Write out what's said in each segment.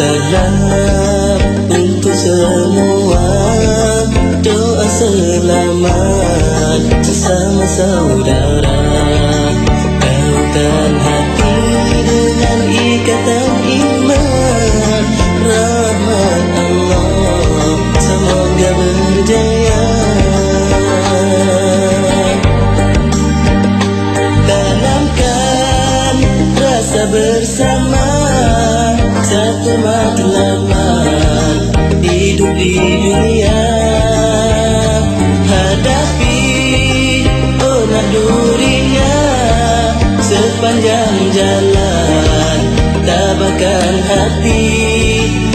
Salam untuk semua. Doa selamat sesama saudara. Kautan hati di dunia. Hadapi onak durinya Sepanjang jalan. Tabahkan hati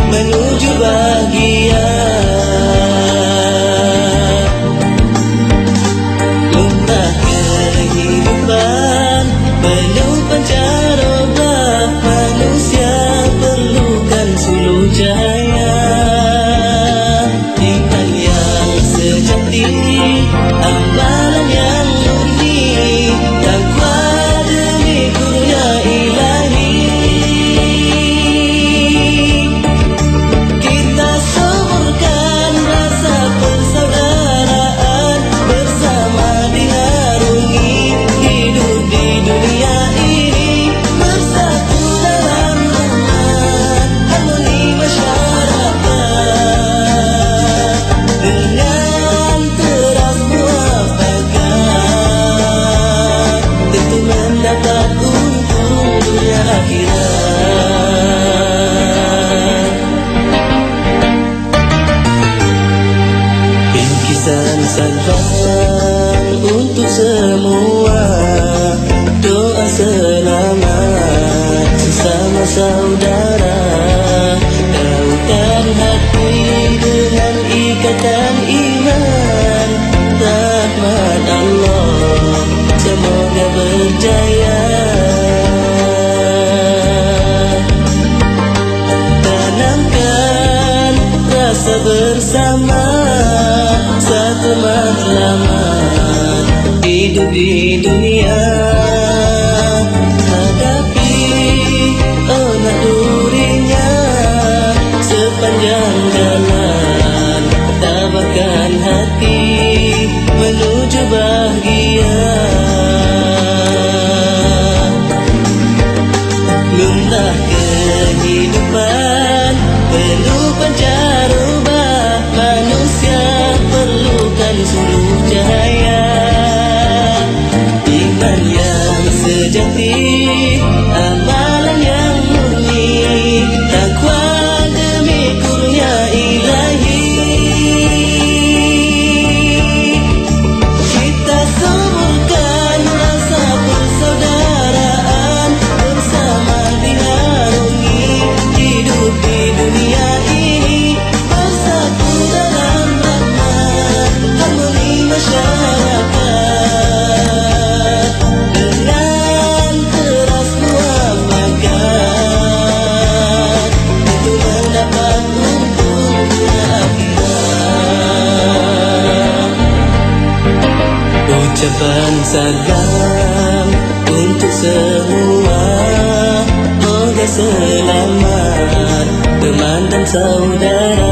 menuju bahagia. Cahaya Bingkisan salam untuk semua. Doa selamat sesama saudara. Kautan hati dengan ikatan iman. Rahmat Allah semoga berjaya. Tanamkan rasa bersama Matlamat Hidup di dunia. Hadapi onak durinya Sepanjang jalan Ucapan salam untuk semua. Moga selamat teman dan saudara